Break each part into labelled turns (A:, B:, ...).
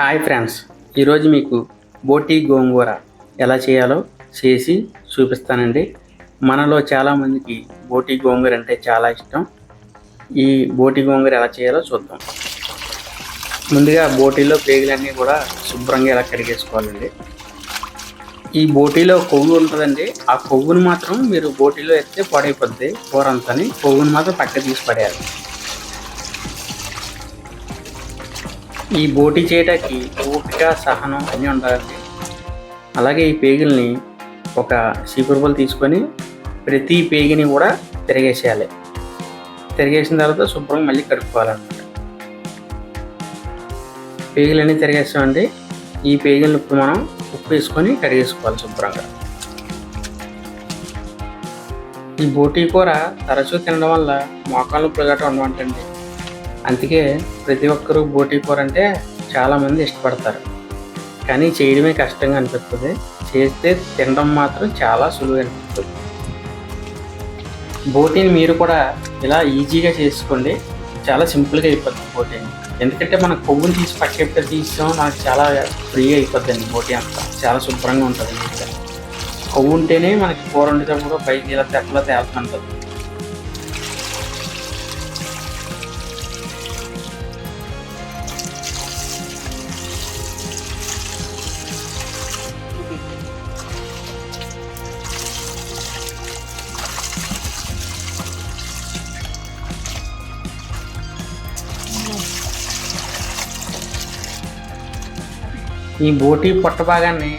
A: Hi friends ఈరోజు మీకు బోటి గోంగూర ఎలా చేయాలో చేసి చూపిస్తానండి. మనలో చాలామందికి బోటి గోంగూర అంటే చాలా ఇష్టం. ఈ బోటి గోంగూర ఎలా చేయాలో చూద్దాం. ముందుగా బోటీలో పేగులన్నీ కూడా శుభ్రంగా ఎలా కడిగేసుకోవాలండి. ఈ బోటీలో కొవ్వు ఉంటుందండి. ఆ కొవ్వును మాత్రం మీరు బోటీలో ఎత్తే పాడైపోద్ది. కూర అంతని కొవ్వును మాత్రం పక్క తీసి పడేయాలి. ఈ బోటీ చేయటానికి ఓపిక సహనం అన్నీ ఉండాలండి. అలాగే ఈ పేగుల్ని ఒక చీపురుబలు తీసుకొని ప్రతి పేగిని కూడా తిరిగేసేయాలి. తిరిగేసిన తర్వాత శుభ్రంగా మళ్ళీ కడుక్కోవాలన్నమాట. పేగులన్నీ తిరిగేస్తామండి ఈ పేగులను ఇప్పుడు మనం ఉప్పు వేసుకొని కడిగేసుకోవాలి శుభ్రంగా. ఈ బోటీ కూర తరచూ తినడం వల్ల మోకాళ్ళు పులగట ఉండమంటండి అందుకే ప్రతి ఒక్కరూ బోటి కూర అంటే చాలామంది ఇష్టపడతారు. కానీ చేయడమే కష్టంగా అనిపిస్తుంది. చేస్తే తినడం మాత్రం చాలా సులువు అనిపిస్తుంది. బోటీని మీరు కూడా ఇలా ఈజీగా చేసుకోండి. చాలా సింపుల్గా అయిపోతుంది బోటీని. ఎందుకంటే మనం కొవ్వుని తీసి పక్కెట్టు తీసాం నాకు చాలా ఫ్రీగా అయిపోద్దండి బోటీ అంతా. చాలా శుభ్రంగా ఉంటుంది కొవ్వు ఉంటేనే మనకి కూర వండేటప్పుడు పైకి ఇలా తెప్పలా తేలుతుంటుంది. ఈ బోటి పొట్ట భాగాన్ని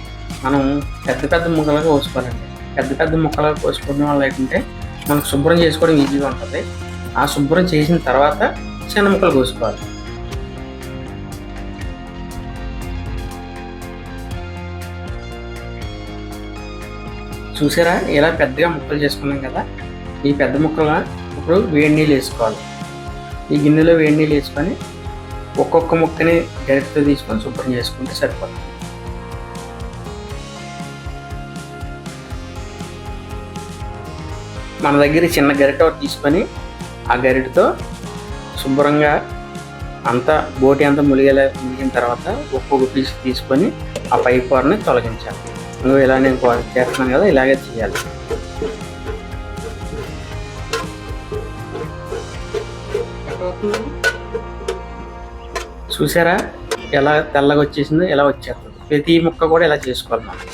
A: మనం పెద్ద పెద్ద ముక్కలుగా కోసుకోవాలండి. పెద్ద పెద్ద ముక్కలుగా కోసుకోవడం వల్ల ఏంటంటే మనకు శుభ్రం చేసుకోవడం ఈజీగా ఉంటుంది. ఆ శుభ్రం చేసిన తర్వాత చిన్న ముక్కలు కోసుకోవాలి. చూసారా? ఇలా పెద్దగా ముక్కలు చేసుకున్నాం కదా. ఈ పెద్ద ముక్కలు ఇప్పుడు వేడి నీళ్ళు వేసుకోవాలి. ఈ గిన్నెలో వేడి నీళ్ళు వేసుకొని ఒక్కొక్క ముక్కని గరిటతో తీసుకొని శుభ్రం చేసుకుంటే సరిపోతుంది మన దగ్గర చిన్న గరిట ఒకటి తీసుకొని ఆ గరిటతో శుభ్రంగా అంతా బోటి అంతా ములిగేలా ములిగిన తర్వాత ఒక్కొక్క పీస్ తీసుకొని ఆ పై కూరని తొలగించాలి. నువ్వు ఇలా నేను చేస్తున్నాను కదా ఇలాగే చేయాలి. చూసారా? ఎలా తెల్లగా వచ్చేసిందో ఎలా వచ్చేస్తుంది. ప్రతి ముక్క కూడా ఇలా చేసుకోవాలి మనం.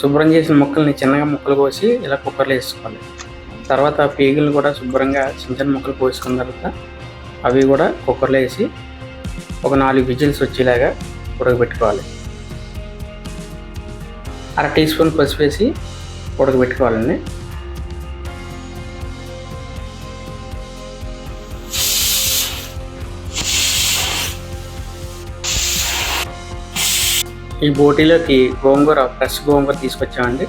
A: శుభ్రం చేసిన ముక్కల్ని చిన్నగా ముక్కలు కోసి ఇలా కుక్కర్లో వేసుకోవాలి. తర్వాత పేగులను కూడా శుభ్రంగా చిన్న చిన్న ముక్కలు కోసుకున్న తర్వాత అవి కూడా కుక్కర్లో వేసి ఒక నాలుగు విజిల్స్ వచ్చేలాగా ఉడకబెట్టుకోవాలి. అర టీ స్పూన్ పసుపు వేసి ఉడకబెట్టుకోవాలండి. ఈ బోటీలోకి గోంగూర ఫ్రెష్ గోంగూర తీసుకొచ్చామండి.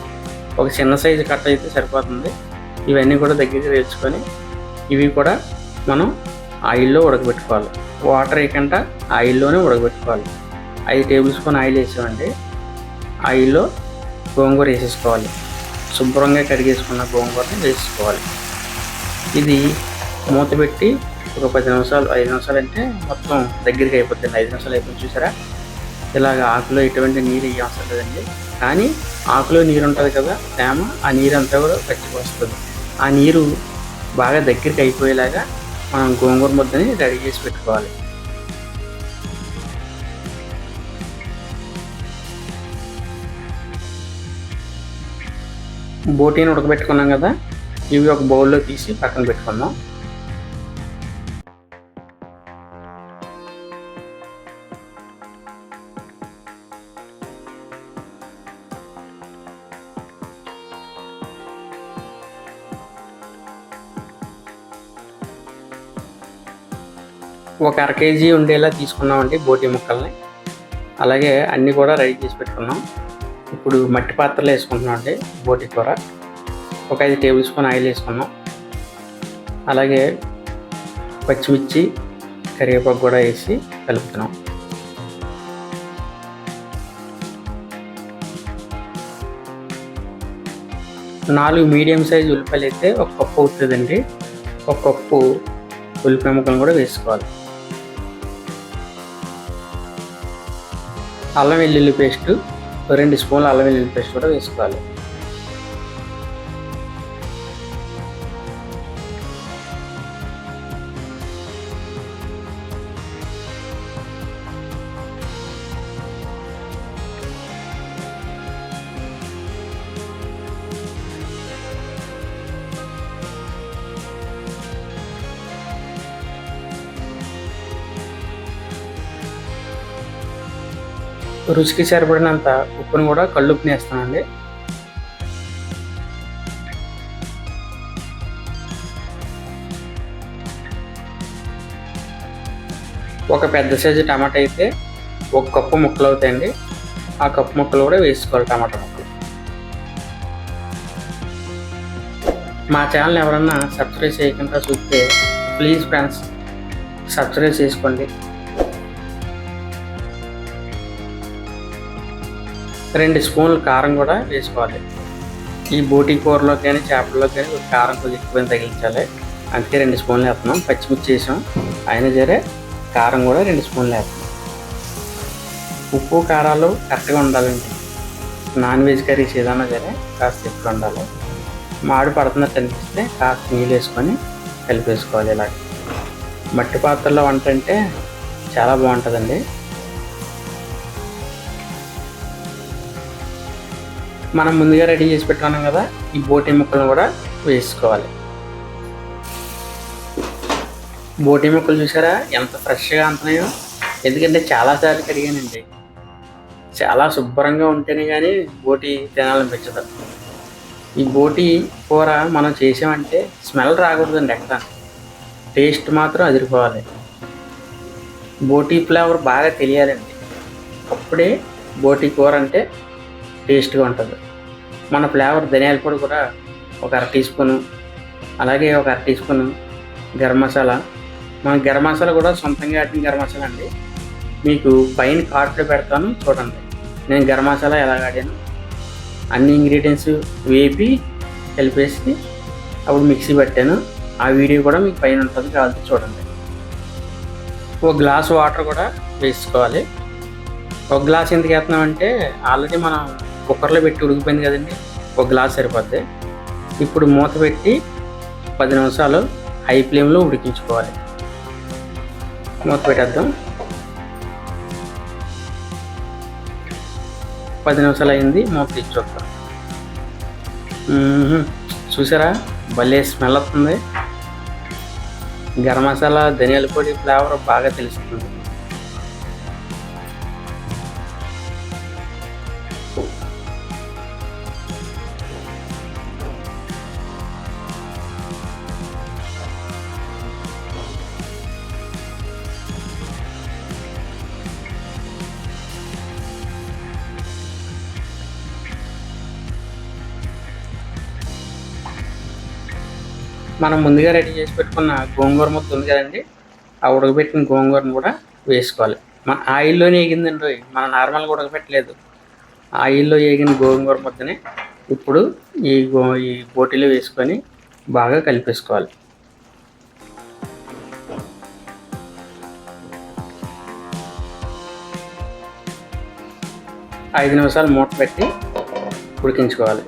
A: ఒక చిన్న సైజు కట్ట అయితే సరిపోతుంది. ఇవన్నీ కూడా దగ్గరికి తెచ్చుకొని ఇవి కూడా మనం ఆయిల్లో ఉడకబెట్టుకోవాలి. వాటర్ వేయకుండా ఆయిల్లోనే ఉడకబెట్టుకోవాలి. ఐదు టేబుల్ స్పూన్ ఆయిల్ వేసామండి. ఆయిల్లో గోంగూర వేసేసుకోవాలి. శుభ్రంగా కడిగేసుకున్న గోంగూరని వేసుకోవాలి. ఇది మూత పెట్టి ఒక పది నిమిషాలు ఐదు నిమిషాలు అంటే మొత్తం దగ్గరికి అయిపోతుంది. ఐదు నిమిషాలు అయిపోయింది చూసారా? ఇలాగ ఆకులో ఎటువంటి నీరు ఇవ్వ అవసరం లేదండి. కానీ ఆకులో నీరు ఉంటుంది కదా తేమ ఆ నీరు అంతా కూడా పచ్చికి వస్తుంది. ఆ నీరు బాగా దగ్గరికి అయిపోయేలాగా మనం గోంగూర ముద్దని రెడీ చేసి పెట్టుకోవాలి. బోటీని ఉడకబెట్టుకున్నాం కదా ఇవి ఒక బౌల్లో తీసి పక్కన పెట్టుకుందాం. ఒక అర కేజీ ఉండేలా తీసుకున్నామండి బోటి ముక్కల్ని. అలాగే అన్నీ కూడా రెడీ చేసి పెట్టుకున్నాం. ఇప్పుడు మట్టి పాత్రలో వేసుకుంటున్నాం అండి బోటి కూర. ఒక ఐదు టేబుల్ స్పూన్ ఆయిల్ వేసుకున్నాం. అలాగే పచ్చిమిర్చి కరివేపాకు కూడా వేసి కలుపుతున్నాం. నాలుగు మీడియం సైజ్ ఉల్లిపాయలు అయితే ఒక కప్పు అవుతుందండి. ఒక కప్పు ఉల్లిపాయ ముక్కలు కూడా వేసుకోవాలి. అల్లం వెల్లుల్లి పేస్ట్ రెండు స్పూన్ల అల్లం వెల్లుల్లి పేస్ట్ కూడా వేసుకోవాలి. రుచికి సరిపడినంత ఉప్పును కూడా కళ్ళుప్పుని వేస్తానండి ఒక పెద్ద సైజు టమాటా అయితే ఒక కప్పు ముక్కలు అవుతాయండి. ఆ కప్పు ముక్కలు కూడా వేసుకోవాలి టమాటా ముక్కలు. మా ఛానల్ ఎవరన్నా సబ్స్క్రైబ్ చేయకుండా చూస్తే ప్లీజ్ ఫ్రెండ్స్ సబ్స్క్రైబ్ చేసుకోండి. రెండు స్పూన్లు కారం కూడా వేసుకోవాలి. ఈ బోటీ కూరలో కానీ చేపల్లో కానీ కారం కొంచెం ఎక్కువ తగిలించాలి. అందుకే రెండు స్పూన్లు వేస్తున్నాం. పచ్చిమిర్చి వేసాం. అయినా సరే కారం కూడా రెండు స్పూన్లు వేస్తున్నాం. ఉప్పు కారాలు కరెక్ట్గా ఉండాలండి. నాన్ వెజ్ కర్రీస్ ఏదైనా సరే కాస్త ఎక్కువ ఉండాలి. మాడి పడుతున్నట్టు అనిపిస్తే కాస్త నీళ్ళు వేసుకొని కలిపేసుకోవాలి ఇలా మట్టి పాత్రలో వంట అంటే చాలా బాగుంటుందండి. మనం ముందుగా రెడీ చేసి పెట్టుకున్నాం కదా ఈ బోటి ముక్కలను కూడా వేసుకోవాలి. బోటి ముక్కలు చూసారా? ఎంత ఫ్రెష్గా అంటున్నాయో. ఎందుకంటే చాలాసార్లు కడిగానండి. చాలా శుభ్రంగా ఉంటేనే కానీ బోటి తినాలనిపించదు. ఈ బోటి కూర మనం చేసామంటే స్మెల్ రాకూడదండి ఎక్కడ. టేస్ట్ మాత్రం అదిరిపోవాలి. బోటీ ఫ్లేవర్ బాగా తెలియాలండి. అప్పుడే బోటి కూర అంటే టేస్ట్గా ఉంటుంది. మన ఫ్లేవర్ ధనియాల పొడి కూడా ఒక అర టీ స్పూను అలాగే ఒక అర టీ స్పూను గరం మసాలా. మన గరం మసాలా కూడా సొంతంగా ఆడిన గరం మసాలా అండి. మీకు పైన కార్ట్లో పెడతాను చూడండి. నేను గరం మసాలా ఎలా ఆడాను అన్ని ఇంగ్రీడియంట్స్ వేపి కలిపేసి అప్పుడు మిక్సీ పెట్టాను. ఆ వీడియో కూడా మీకు పైన ఉంటుంది కావాలి చూడండి. ఒక గ్లాస్ వాటర్ కూడా వేసుకోవాలి. ఒక గ్లాస్ ఎందుకు వేస్తున్నామంటే ఆల్రెడీ మనం కుక్కర్లో పెట్టి ఉడికిపోయింది కదండి. ఒక గ్లాస్ సరిపోద్ది. ఇప్పుడు మూత పెట్టి పది నిమిషాలు హై ఫ్లేమ్లో ఉడికించుకోవాలి. మూత పెట్టేద్దాం. పది నిమిషాలు అయింది మూత తీసి చూసారా? భలే స్మెల్ వస్తుంది. గరం మసాలా ధనియాల పొడి ఫ్లేవర్ బాగా తెలుస్తుంది. మనం ముందుగా రెడీ చేసి పెట్టుకున్న గోంగూర ముద్ద ఉంది కదండి. ఆ ఉడకబెట్టిన గోంగూరను కూడా వేసుకోవాలి. మన ఆయిల్లోనే ఏగిందండి మనం నార్మల్గా ఉడకబెట్టలేదు. ఆయిల్లో ఏగిన గోంగూర ముద్దని ఇప్పుడు ఈ గో ఈ బోటీలో వేసుకొని బాగా కలిపేసుకోవాలి. ఐదు నిమిషాలు మూట పెట్టి ఉడికించుకోవాలి.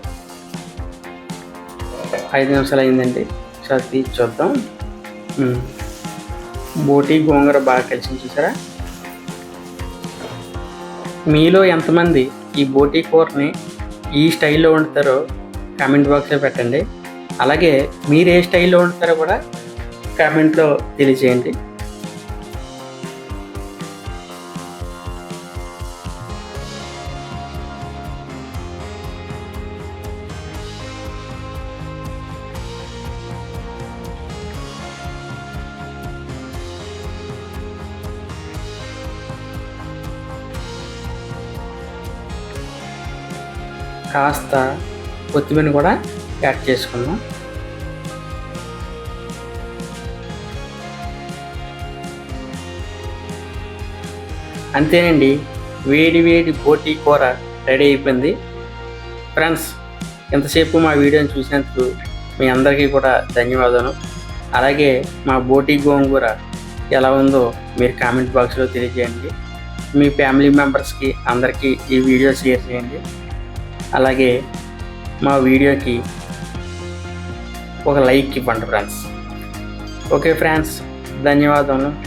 A: ఐదు నిమిషాలు అయిందండి. ఒకసారి తీసి చూద్దాం. బోటి గోంగూర బాగా కలిసి చూసారా? మీలో ఎంతమంది ఈ బోటీ కూరని ఈ స్టైల్లో వండుతారో కామెంట్ బాక్స్లో పెట్టండి. అలాగే మీరు ఏ స్టైల్లో వండుతారో కూడా కామెంట్లో తెలియజేయండి. కాస్త కొత్తిమీర కూడా యాడ్ చేసుకుందాం. అంతేనండి వేడి వేడి బోటి కూర రెడీ అయిపోయింది. ఫ్రెండ్స్ ఎంతసేపు మా వీడియోని చూసినందుకు మీ అందరికీ కూడా ధన్యవాదాలు. అలాగే మా బోటి గోంగూర ఎలా ఉందో మీరు కామెంట్ బాక్స్లో తెలియజేయండి. మీ ఫ్యామిలీ మెంబర్స్కి అందరికీ ఈ వీడియో షేర్ చేయండి. అలాగే మా వీడియోకి ఒక లైక్ ఇవ్వండి ఫ్రెండ్స్. ఓకే ఫ్రెండ్స్ ధన్యవాదములు.